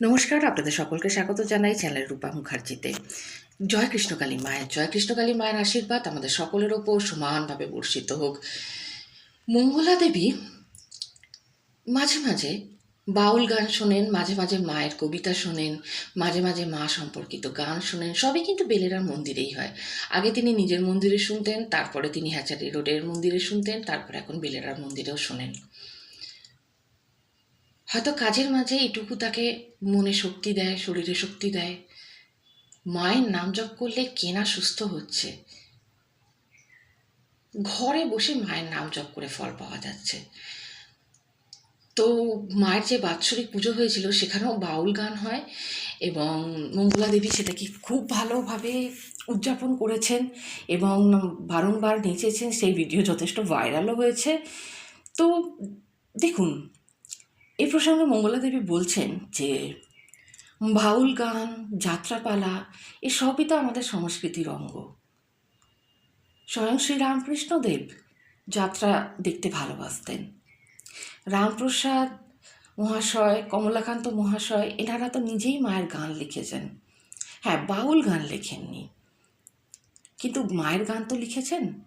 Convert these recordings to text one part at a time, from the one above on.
নমস্কার, আপনাদের সকলকে স্বাগত জানাই চ্যানেল রূপা মুখার্জিতে। জয় কৃষ্ণকালী মায়ের, জয় কৃষ্ণকালী মায়ের আশীর্বাদ আমাদের সকলের ওপর সমানভাবে বর্ষিত হোক। মঙ্গলা দেবী মাঝে মাঝে বাউল গান শোনেন, মাঝে মাঝে মায়ের কবিতা শোনেন, মাঝে মাঝে মা সম্পর্কিত গান শোনেন, সবই কিন্তু বেলেরার মন্দিরেই হয়। আগে তিনি নিজের মন্দিরে শুনতেন, তারপরে তিনি হ্যাচারি রোডের মন্দিরে শুনতেন, তারপর এখন বেলেরার মন্দিরেও শোনেন। হয়তো কাজের মাঝে এটুকু তাকে মনে শক্তি দেয়, শরীরে শক্তি দেয়। মায়ের নাম জপ করলে কেনা সুস্থ হচ্ছে। ঘরে বসে মায়ের নাম জপ করে ফল পাওয়া যাচ্ছে। তো মায়ের যে বাৎসরিক পুজো হয়েছিল, সেখানেও বাউল গান হয় এবং মঙ্গলা দেবী সেটাকে খুব ভালোভাবে উদযাপন করেছেন এবং বারংবার নেচেছেন, সেই ভিডিও যথেষ্ট ভাইরালও হয়েছে। তো দেখুন এই প্রসঙ্গে মঙ্গলা দেবী বলছেন যে, বাউল গান, যাত্রাপালা এ সবই তো আমাদের সংস্কৃতির অঙ্গ। স্বয়ং শ্রী রামকৃষ্ণদেব যাত্রা দেখতে ভালোবাসতেন। রামপ্রসাদ মহাশয়, কমলাকান্ত মহাশয়, এনারা তো নিজেই মায়ের গান লিখেছেন। হ্যাঁ বাউল গান লেখেননি। কিন্তু মায়ের গান তো লিখেছেন।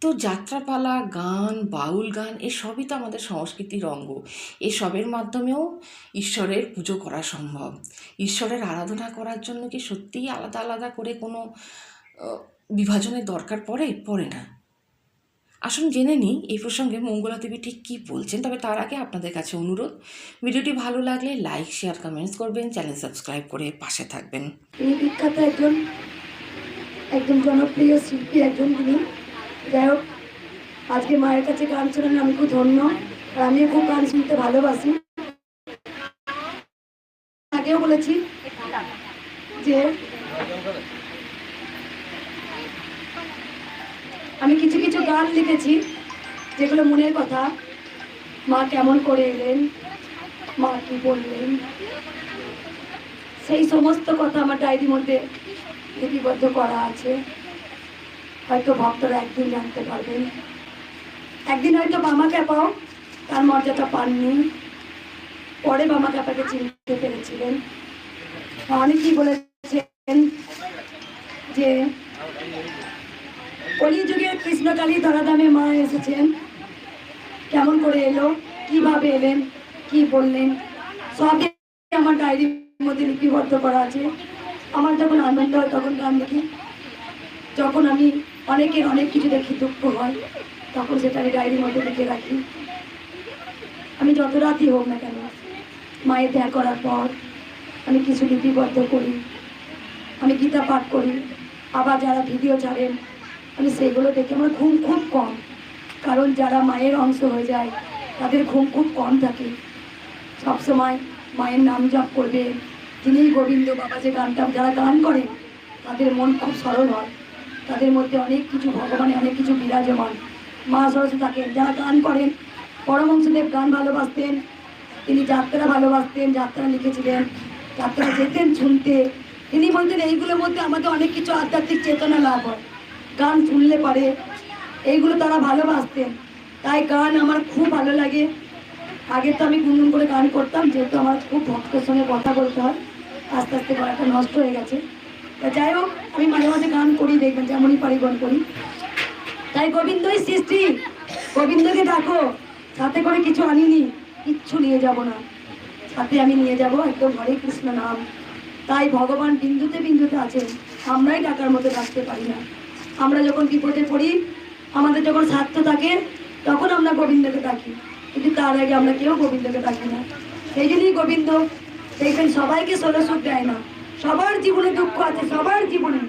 তো যাত্রাপালা, গান, বাউল গান এসবই তো আমাদের সংস্কৃতির অঙ্গ। এসবের মাধ্যমেও ঈশ্বরের পুজো করা সম্ভব। ঈশ্বরের আরাধনা করার জন্য কি সত্যিই আলাদা আলাদা করে কোনো বিভাজনের দরকার পড়ে? পড়ে না। আসুন জেনে নিই এই প্রসঙ্গে মঙ্গলা দেবী ঠিক কী বলছেন। তবে তার আগে আপনাদের কাছে অনুরোধ, ভিডিওটি ভালো লাগলে লাইক, শেয়ার, কমেন্টস করবেন, চ্যানেল সাবস্ক্রাইব করে পাশে থাকবেন। বিখ্যাত একজন একজন জনপ্রিয় শিল্পী একজন যাই হোক, আজকে মায়ের কাছে গান শোনেন আমি খুব ধন্য আর আমিও খুব গান শুনতে ভালোবাসি। আগেও বলেছি যে আমি কিছু কিছু গান লিখেছি যেগুলো মনের কথা। মা কেমন করে এলেন, মা কি বললেন, সেই সমস্ত কথা আমার ডায়েরির মধ্যে লিপিবদ্ধ করা আছে। হয়তো ভক্তরা একদিন জানতে পারবেন। একদিন হয়তো বামা ক্যাপাও তার মর্যাদা পাননি। পরে বামা ক্যাপাকে চিনতে পেরেছিলেন। অনেকেই বলেছেন যে কলিযুগে কৃষ্ণকালী ধরাধামে মা এসেছেন। কেমন করে এলো? কীভাবে এলেন? কি বললেন? সবই আমার ডায়েরির মধ্যে লিপিবদ্ধ করা আছে। আমার যখন আনন্দ হয় তখন গান লিখি যখন আমি অনেকের অনেক কিছু দেখি দুঃখ হয়, তখন সেটা আমি ডায়েরির মধ্যে লিখে রাখি। আমি যত রাতই হোক না কেন, মায়ের ত্যাগ করার পর আমি কিছু লিপিবদ্ধ করি, আমি গীতা পাঠ করি, আবার যারা ভিডিও ছাড়েন, আমি সেগুলো দেখে আমার ঘুম খুব কম। কারণ যারা মায়ের অংশ হয়ে যায়, তাদের ঘুম খুব কম থাকে। সবসময় মায়ের নাম জপ করবে তিনি গোবিন্দ বাবা যে গানটা যারা গান করে তাদের মন খুব সরল হয়। তাদের মধ্যে অনেক কিছু ভগবানের অনেক কিছু বিরাজমান। মা সরস্বতী থাকেন যারা গান করেন, পরমহংসদেব গান ভালোবাসতেন, তিনি যাত্রা ভালোবাসতেন, যাত্রা লিখেছিলেন, যাত্রা যেতেন, শুনতে। তিনি বলতেন, এইগুলোর মধ্যে আমাদের অনেক কিছু আধ্যাত্মিক চেতনা লাভ হয়। গান শুনলে পারে, এইগুলো তারা ভালোবাসতেন। তাই গান আমার খুব ভালো লাগে। আগে তো আমি গুনগুন করে গান করতাম, যেহেতু আমার খুব ভক্তের সঙ্গে কথা বলতে হয়। আস্তে আস্তে গলাটা নষ্ট হয়ে গেছে। তা যাই হোক, আমি মাঝে মাঝে গান করি, দেখবেন যেমনই পারি গান করি। তাই গোবিন্দই সৃষ্টি, গোবিন্দকে ডাকো, সাথে করে কিছু আনিনি, কিচ্ছু নিয়ে যাব না। সাথে আমি নিয়ে যাব একদম হরে কৃষ্ণ নাম। তাই ভগবান বিন্দুতে বিন্দুতে আছেন, আমরাই ডাকার মতো ডাকতে পারি না। আমরা যখন বিপদে পড়ি, আমাদের যখন স্বার্থ থাকে, তখন আমরা গোবিন্দকে ডাকি। কিন্তু তার আগে আমরা কেউ গোবিন্দকে ডাকি না। সেই জন্যই গোবিন্দ দেখবেন সবাইকে ষোলো সুখ দেয় না। সবার জীবনে দুঃখ আছে, সবার জীবনে।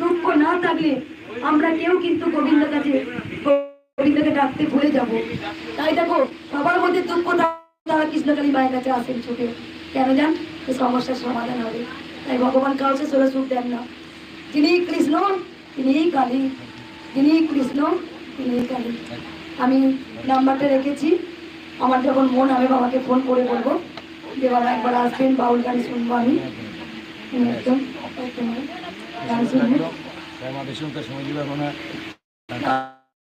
দুঃখ না থাকলে আমরা কেউ কিন্তু গোবিন্দ কাছে, গোবিন্দকে ডাকতে ভুলে যাব। তাই দেখো, সবার মধ্যে দুঃখ তারা কৃষ্ণকালী মায়ের কাছে আসেন ছুটে কেন যান সমস্যার সমাধান হবে। তাই ভগবান কাউকে ষোলো সুখ দেন না। যিনি কৃষ্ণ, তিনি কালী। তিনি কৃষ্ণ, তিনি কালী। আমি নাম্বারটা রেখেছি। আমার যখন মন হবে, বাবাকে ফোন করে বলব। যে বাবা একবার আসবেন, বাউল গান শুনব আমি। একদম একদম